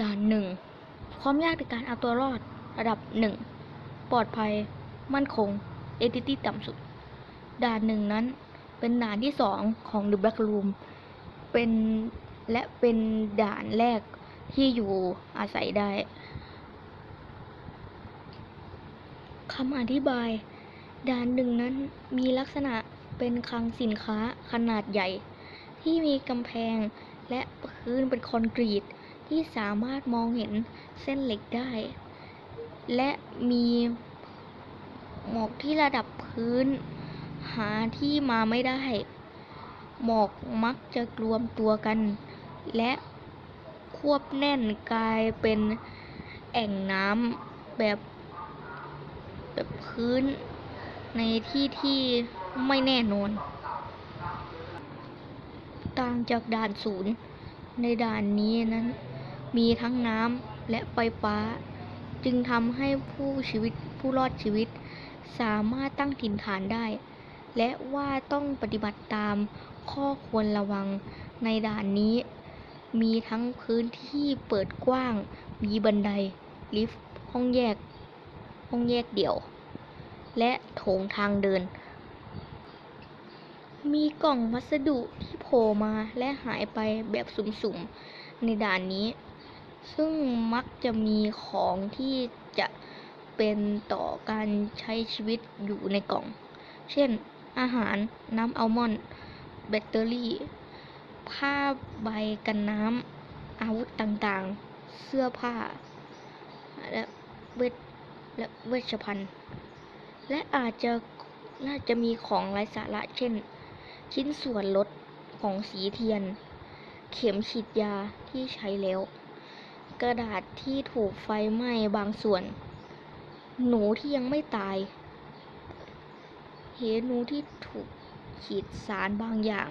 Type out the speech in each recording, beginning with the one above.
ด่านหนึ่งความยากในการเอาตัวรอดระดับหนึ่งปลอดภัย มั่นคง เอติตี้ต่ำสุด ด่านหนึ่งนั้นเป็นด่านที่สองของ The Black Room เป็นและเป็นด่านแรกที่อยู่อาศัยได้คำอธิบาย ด่านหนึ่งนั้นมีลักษณะเป็นคลังสินค้าขนาดใหญ่ ที่มีกำแพงและพื้นเป็นคอนกรีต ที่สามารถมองเห็นเส้นเหล็กได้ และมีหมอกที่ระดับพื้น หาที่มาไม่ได้ หมอกมักจะรวมตัวกัน และควบแน่นกลายเป็นแอ่งน้ำแบบแบบพื้นในที่ที่ไม่แน่นอน ต่างจากด่านศูนย์ในด่านนี้นั้น มีทั้งน้ำและไฟฟ้า จึงทำให้ผู้ชีวิตผู้รอดชีวิต สามารถตั้งถิ่นฐานได้ และว่าต้องปฏิบัติตามข้อควรระวังในด่านนี้ มีทั้งพื้นที่เปิดกว้าง มีบันได ลิฟต์ ห้องแยก ห้องแยกเดี่ยว และโถงทางเดิน มีกล่องวัสดุที่โผล่มาและหายไปแบบสุ่มๆในด่านนี้ ซึ่งมักจะมีของที่จะเป็นต่อการใช้ชีวิตอยู่ในกล่อง เช่น อาหารน้ำอัลมอนด์แบตเตอรี่ ผ้าใบกันน้ำ อาวุธต่างๆ เสื้อผ้า และเวชและเวชภัณฑ์ และอาจจะน่าจะมีของไร้สาระ เช่น ชิ้นส่วนรถของสีเทียน เข็มฉีดยาที่ใช้แล้ว กระดาษที่ถูกไฟไหม้บางส่วน หนูที่ยังไม่ตาย เห็นหนูที่ถูกขีดสารบางอย่าง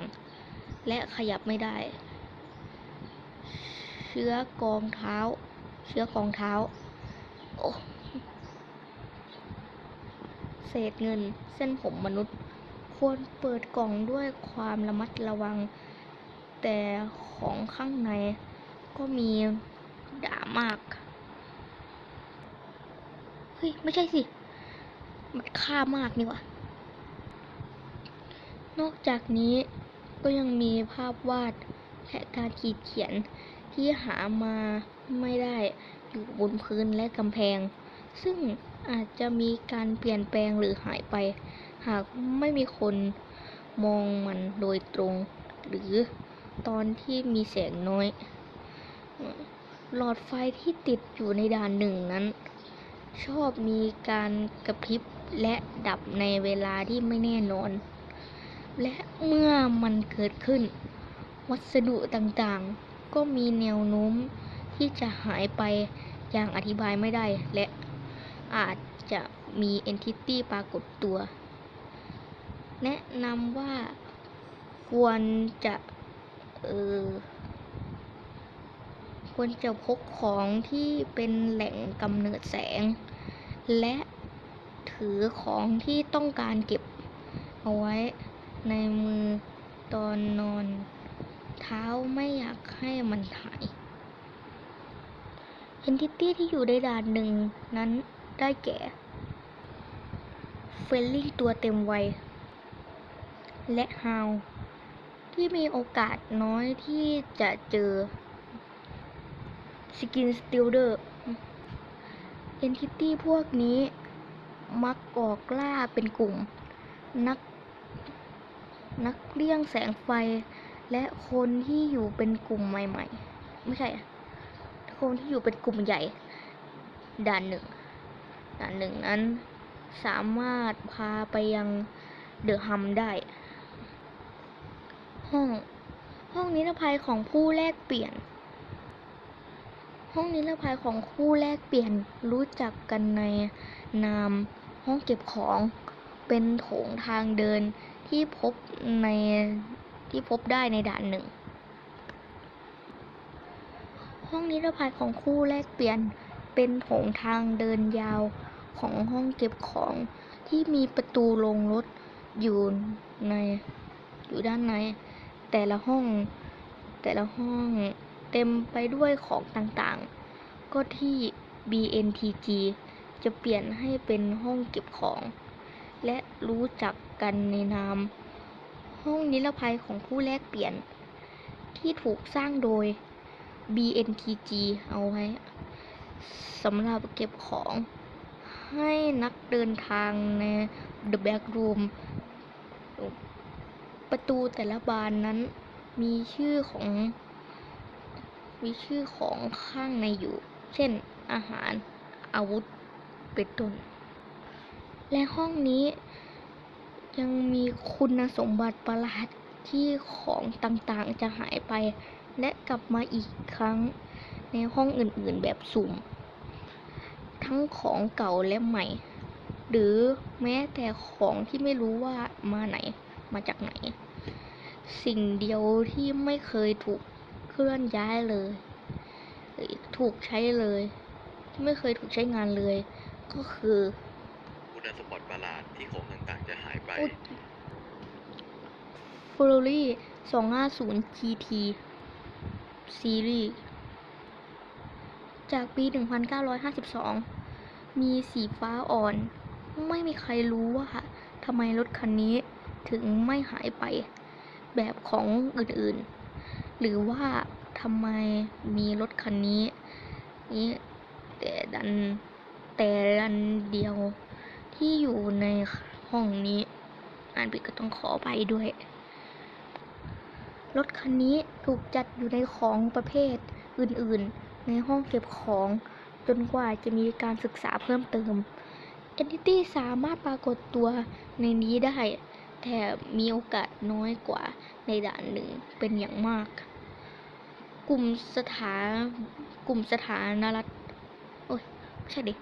และขยับไม่ได้ เชื้อกองเท้า เชื้อกองเท้า โอ้เศษเงินเส้นผมมนุษย์ ควรเปิดกล่องด้วยความระมัดระวัง แต่ของข้างในก็มี ด่ามาก เฮ้ย ไม่ใช่สิ มันค่ามากนี่วะนอกจากนี้ก็ยังมีภาพวาดและการขีดเขียนที่หามาไม่ได้อยู่บนพื้นและกำแพง ซึ่งอาจจะมีการเปลี่ยนแปลงหรือหายไป หากไม่มีคนมองมันโดยตรง หรือตอนที่มีแสงน้อย หลอดไฟที่ติดอยู่ในด่านหนึ่งนั้น ชอบมีการกระพริบและดับในเวลาที่ไม่แน่นอน และเมื่อมันเกิดขึ้น วัสดุต่างๆ ก็มีแนวโน้มที่จะหายไปอย่างอธิบายไม่ได้ และอาจจะมี entity ปรากฏตัว แนะนำว่าควรจะ เออ ควรจะพกของที่เป็นแหล่งกำเนิดแสง และถือของที่ต้องการเก็บเอาไว้ในมือตอนนอน เท้าไม่อยากให้มันหาย Entity ที่อยู่ในด่านหนึ่งนั้นได้แก่เฟลลี่ตัวเต็มวัย และฮาวที่มีโอกาสน้อยที่จะเจอ สกินสติลเดอร์เอนทิตี้พวกนี้มักออกล่าเป็นกลุ่ม นัก นักเลี่ยงแสงไฟ และคนที่อยู่เป็นกลุ่มใหม่ ๆ ไม่ใช่ คนที่อยู่เป็นกลุ่มใหญ่ ด่านหนึ่ง ด่านหนึ่งนั้นสามารถพาไปยังเดอะฮัมได้ ห้อง ห้องนิรภัยของผู้แลกเปลี่ยน ห้องนิรภัยของผู้แลกเปลี่ยนรู้จักกันในนามห้องเก็บของเป็นโถงทางเดินที่พบในที่พบได้ในด่านหนึ่ง ห้องนิรภัยของคู่แลกเปลี่ยนเป็นโถงทางเดินยาวของห้องเก็บของที่มีประตูลงรถอยู่ในอยู่ด้านใน แต่ละห้องแต่ละห้อง เต็มไปด้วยของต่างๆ ก็ที่ BNTG จะเปลี่ยนให้เป็นห้องเก็บของ และรู้จักกันในนาม ห้องนิรภัยของผู้แลกเปลี่ยน ที่ถูกสร้างโดย BNTG เอาไว้สำหรับเก็บของให้นักเดินทางใน The Back Room ประตูแต่ละบานนั้นมีชื่อของ มีชื่อของข้างในอยู่ เช่น อาหาร อาวุธ เป็นต้น และห้องนี้ยังมีคุณสมบัติประหลาดที่ของต่างๆจะหายไป และกลับมาอีกครั้งในห้องอื่นๆแบบสุ่ม ทั้งของเก่าและใหม่ หรือแม้แต่ของที่ไม่รู้ว่ามาไหนมาจากไหน สิ่งเดียวที่ไม่เคยถูก เคลื่อนย้ายเลยหรือถูกใช้เลยที่ไม่เคยถูกใช้งานเลย ก็คือคุณสมบัติประหลาดที่ของต่างๆจะหายไป f u r r y 250 GT ซีรีส์จากปี 1952 มีสีฟ้าอ่อน ไม่มีใครรู้ว่าทำไมรถคันนี้ถึงไม่หายไปแบบของอื่นๆ หรือว่าทำไมมีรถคันนี้ นี้แต่ดันแต่ดันเดียวที่อยู่ในห้องนี้ อ่านผิดก็ต้องขอไปด้วย รถคันนี้ถูกจัดอยู่ในของประเภทอื่นๆ ในห้องเก็บของ จนกว่าจะมีการศึกษาเพิ่มเติม Entity สามารถปรากฏตัวในนี้ได้ แต่มีโอกาสน้อยกว่าในด่านหนึ่งเป็นอย่างมาก กลุ่มสถานกลุ่มสถานรัฐโอ้ยไม่ใช่ดิ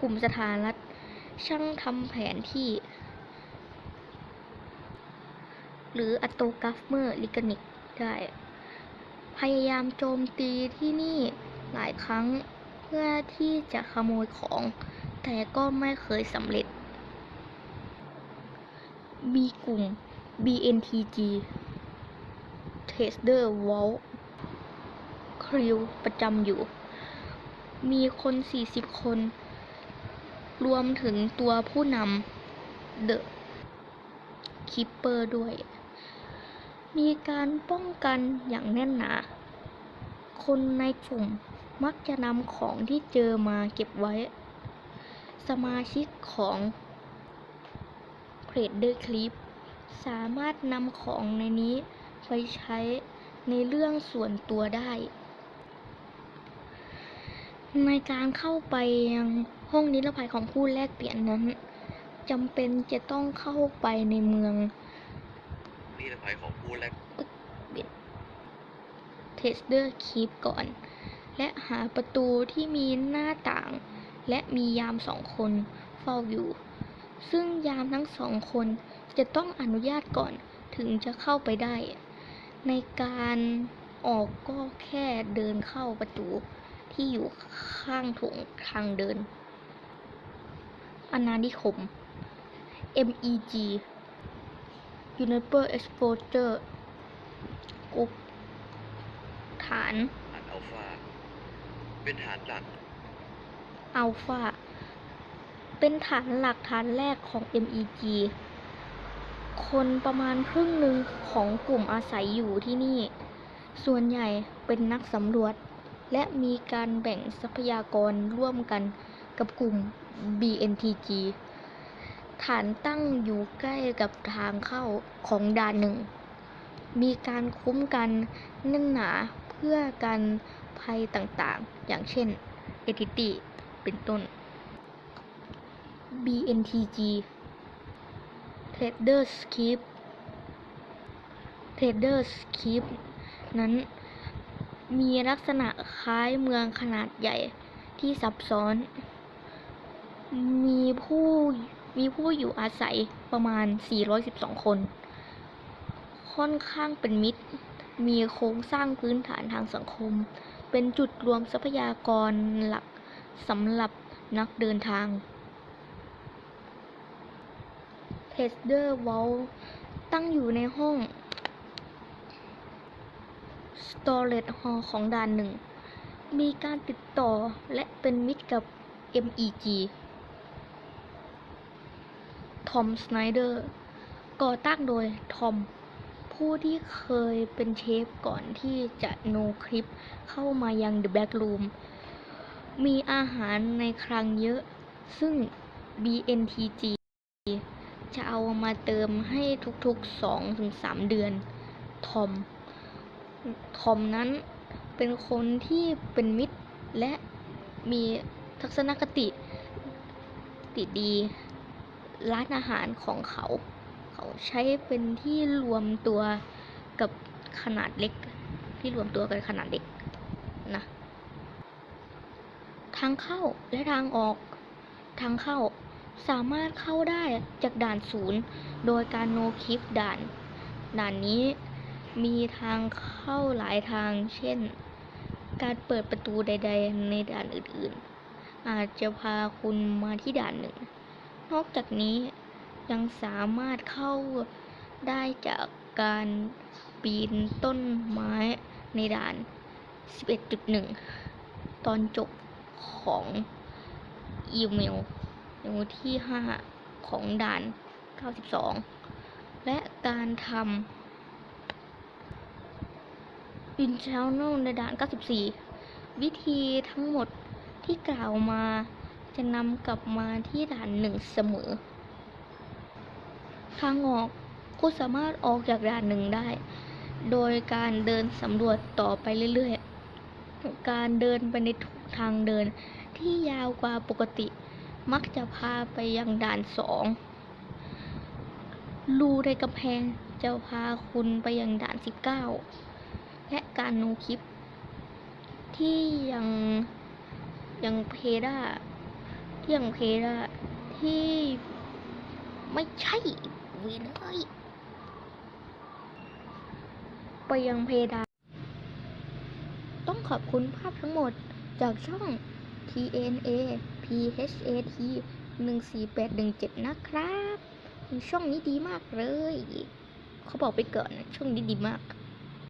กลุ่มสถานรัฐช่างทำแผนที่ หรืออัตโตกราฟเมอร์ลิกนิกได้ พยายามโจมตีที่นี่หลายครั้งเพื่อที่จะขโมยของ แต่ก็ไม่เคยสำเร็จ มีกลุ่ม BNTG Trader Vault คริวประจำอยู่ มีคน 40 คน รวมถึงตัวผู้นำ The Keeper ด้วย มีการป้องกันอย่างแน่นหนา คนในกลุ่มมักจะนำของที่เจอมาเก็บไว้ สมาชิกของ p r e d e r Clip สามารถนำของในนี้ไปใช้ในเรื่องส่วนตัวได้ ในการเข้าไปยังห้องนิรภัยของผู้แลกเปลี่ยนนั้นจำเป็นจะต้องเข้าไปในเมืองนี่รภัยของผู้แลกเทสเดอร์คีปก่อน และหาประตูที่มีหน้าต่าง และมียามสองคนเฝ้าอยู่ ซึ่งยามทั้งสองคนจะต้องอนุญาตก่อนถึงจะเข้าไปได้ ในการออกก็แค่เดินเข้าประตู ที่อยู่ข้างถงทางเดินอาณานิคม MEG Uniper Exposure Group ฐานอันอัลฟาเป็นฐานหลักอัลฟาเป็นฐานหลักฐานแรกของ MEG คนประมาณครึ่งหนึ่งของกลุ่มอาศัยอยู่ที่นี่ ส่วนใหญ่เป็นนักสำรวจ และมีการแบ่งทรัพยากรร่วมกันกับกลุ่ม BNTG ฐานตั้งอยู่ใกล้กับทางเข้าของด่านหนึ่ง มีการคุ้มกันแน่นหนาเพื่อกันภัยต่างๆ อย่างเช่น Entity เป็นต้น BNTG Traders Keep Traders Keep นั้น มีลักษณะคล้ายเมืองขนาดใหญ่ที่ซับซ้อน มีผู้มีผู้อยู่อาศัยประมาณ 412 คน ค่อนข้างเป็นมิตร มีโครงสร้างพื้นฐานทางสังคม เป็นจุดรวมทรัพยากรหลักสำหรับนักเดินทางเทสเดอร์วอลตั้งอยู่ในห้อง Storage Hall ของด่านหนึ่ง มีการติดต่อและเป็นมิตรกับ MEG ทอมสไนเดอร์ก่อตั้งโดยทอม ผู้ที่เคยเป็นเชฟก่อนที่จะโนคลิปเข้ามายัง The Back Room มีอาหารในคลังเยอะ ซึ่ง BNTG จะเอามาเติมให้ทุกๆ 2-3 เดือน ทอม ทอมนั้นเป็นคนที่เป็นมิตรและมีทัศนคติติดี ร้านอาหารของเขา เขาใช้เป็นที่รวมตัวกับขนาดเล็ก ที่รวมตัวกันขนาดเล็กนะทางเข้าและทางออกทางเข้าสามารถเข้าได้จากด่านศูนย์ โดยการโนคลิปด่าน ด่านนี้ มีทางเข้าหลายทาง เช่น การเปิดประตูใด ๆ ในด่านอื่นๆ อาจจะพาคุณมาที่ด่านหนึ่ง นอกจากนี้ยังสามารถเข้าได้จากการปีนต้นไม้ในด่าน 11.1 ตอนจบของอีเมลเมลที่ 5 ของด่าน 92 และการทำ Internal ในด่าน 94 วิธีทั้งหมดที่กล่าวมาจะนำกลับมาที่ด่านหนึ่งเสมอ ทางออกคุณสามารถออกจากด่านหนึ่งได้ โดยการเดินสำรวจต่อไปเรื่อยๆ การเดินไปในทุกทางเดินที่ยาวกว่าปกติ มักจะพาไปยังด่านสองรูในกำแพงจะพาคุณไปยังด่าน 19 และการโนคลิป ที่ยังยังเพดาที่ยังเพดาที่ไม่ใช่เวยเลยไปยังเพดานต้องขอบคุณภาพทั้งหมดจากช่อง TNA PHAT 14817 นะครับ ช่องนี้ดีมากเลย เขาบอกไปก่อนะช่องนี้ดีมาก